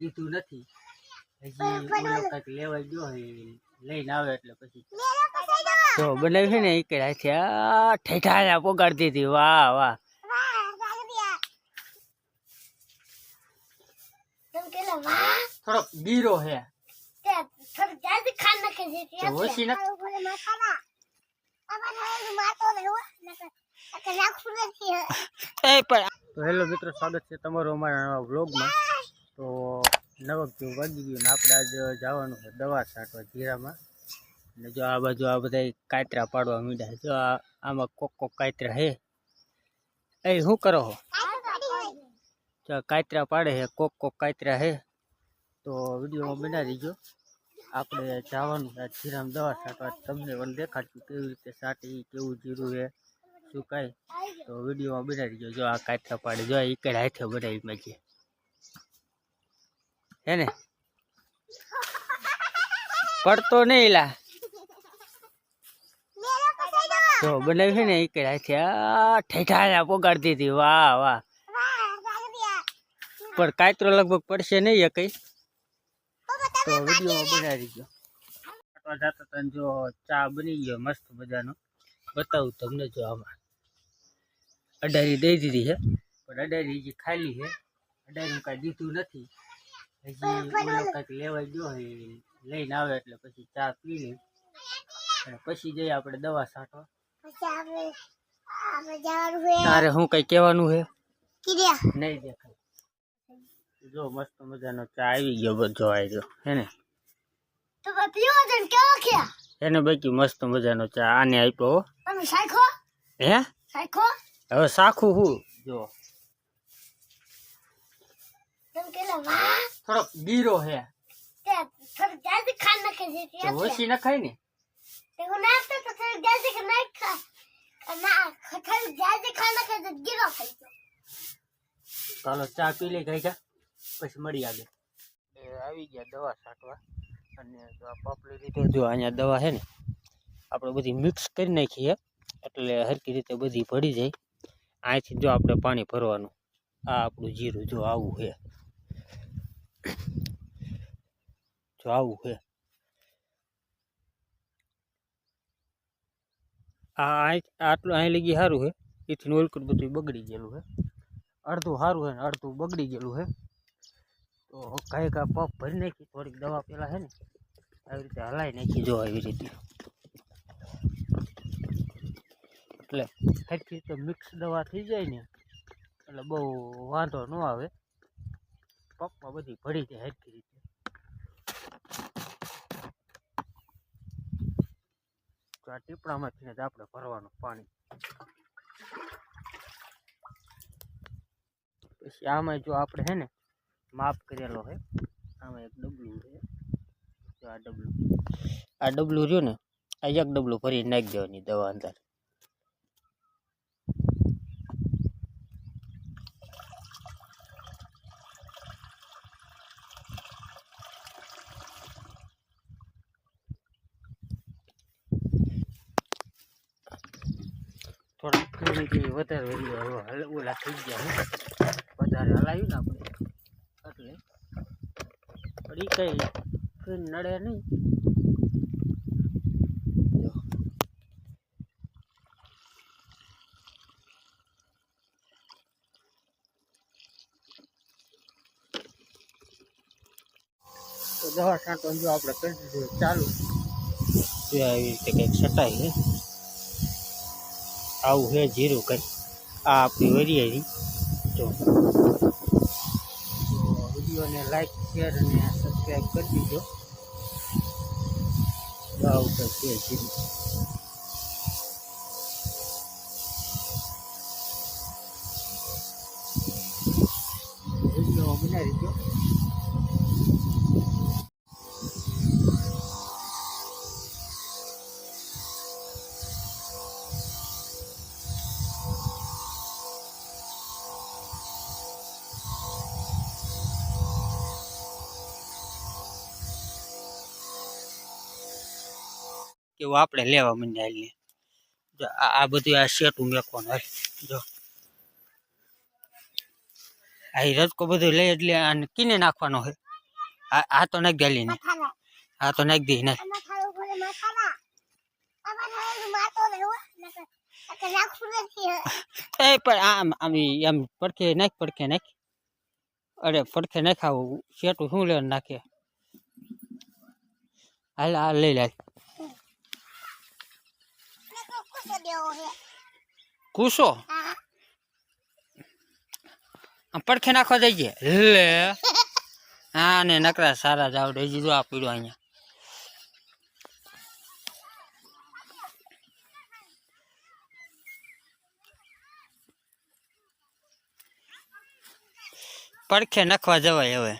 દીધું નથી. હજી લેવા ગયો લઈને આવે એટલે પછી. તો બનાવી છે ને એક રાતે છે. ઠેઠાયા પોગાડતી હતી વાહ વાહ. થોડોક ગીરો હે એ હેલો મિત્રો સ્વાગત છે તમારું અમારા નવા વ્લોગમાં તો નવક જેવું વાગી ગયું ને આપણે આજે જવાનું છે દવા છાંટવા જીરામાં અને જો આ બાજુ આ બધા કાતરા પાડવા મીડા જો આ, આમાં કોક કોક કાતરા હે. એ શું કરો હો? જો કાતરા પાડે છે, કોક કોક કાતરા હે. તો વિડીયોમાં બનાવી દીજો આપણે જવાનું છે જીરામાં દવા છાંટવા. તમને પણ દેખાડશું કેવી રીતે છાંટી કેવું જીરું છે શું કાંઈ. તો વિડીયોમાં બનાવી દીજો જો આ કાતરા પાડે, જો ઈકડ હાથે બનાવી મેં હે પડતો નહીં લા તો બનાવી છે ને એ હાથે આ ઠેઠાયા પોગાડતી હતી. વાહ વાહ. પણ કાયતરો લગભગ પડશે નહીં એ કઈ. તો વીડિયો બનાવી ગયો જતા હતા જો ચા બની ગયો મસ્ત મજાનો. બતાવું તમને જો આમાં. અડારી દઈ દીધી છે. પણ અડારી જે ખાલી છે. અડારી કાંઈ દીધું નથી. હજી લેવા ગયો લઈને આવે એટલે પછી ચા પી અને પછી જઈએ આપણે દવા છાંટવા. તારે શું કઈ કહેવાનું છે? નહીં દેખાય. જો મસ્ત મજાનો ચા આવી ગયો બધો આવી ગયો હે ને? એને બાકી મસ્ત મજાનો ચા આને આપ્યો હે. હવે સાખું હું? જો. થોડોક ગીરો હે. તો ઓછી નખાય ને ચાલો ચા પી લઈ ગઈ પછી મળી આવે એ આવી ગયા દવા છાંટવા. અને પપલી લીધો જો અહીંયા દવા છે ને આપણે બધી મિક્સ કરી નાખીએ. એટલે હરકી રીતે બધી ભળી જાય. અહીંથી જો આપણે પાણી ભરવાનું. આ આપણું જીરું જો આવું છે. જો છે. આ આટલું અહીં લગી સારું છે. એથી ઓલકટ બધું બગડી ગયેલું છે. અડધું સારું છે ને અડધું બગડી ગયેલું છે. તો કાંઈ કાંઈ પગ ભરી નાખી, થોડીક દવા પેલા છે ને, આવી રીતે હલાવી નાખી જો આવી રીતે. એટલે સરખી રીતે મિક્સ દવા થઈ જાય ને, એટલે બહુ વાંધો ન આવે. પગમાં બધી ભળી જાય સરખી રીતે. આ ટીપડામાંથી જ આપણે ભરવાનું પાણી. પછી આમાં જો આપણે છે ને માપ કરેલો હોય આમાં એક ડબલું છે. આ ડબલું. આ ડબલું રહ્યું ને, આ એક ડબલું ભરી નાખી દેવાની દવા અંદર. થોડા થોડી જેવી વધારે વધી ઓલા થઈ ગયા વધારે હલાવ્યું ને આપણે. એટલે પણ એ કઈ નડે નહીં. તો દવા છાંટો જો આપણે કરી દીધું, ચાલુ. આવી રીતે કંઈક છટાય છે આવું હે, જીરું કંઈ આ આપણી વરી જો. તો વિડીયોને લાઈક શેર અને સબસ્ક્રાઈબ કરી દીજો. આવું કંઈક છે જીરું. કેવું આપણે લેવા માંડ્યા એટલે જો આ બધું આ શેટું મેકવાનું હાલ જો. આ રજકો બધું લઈ એટલે આને કીને નાખવાનો હોય આ આ તો નાખી દેલી ને. આ તો નાખ દી નાખ નાખવું એ પણ આમ આમ એમ પડખે નાખ પડખે નાખ. અરે પડખે નાખ આવું શેટું શું લેવાનું નાખે. હાલ આ લઈ લે નકર કુસો દેવો હે કૂસો પડખે નાખવા દઈએ લે. હા, ને નકરા સારા જાવ હજી જો આ પીડો અહીંયા. પડખે નાખવા જવાય હવે.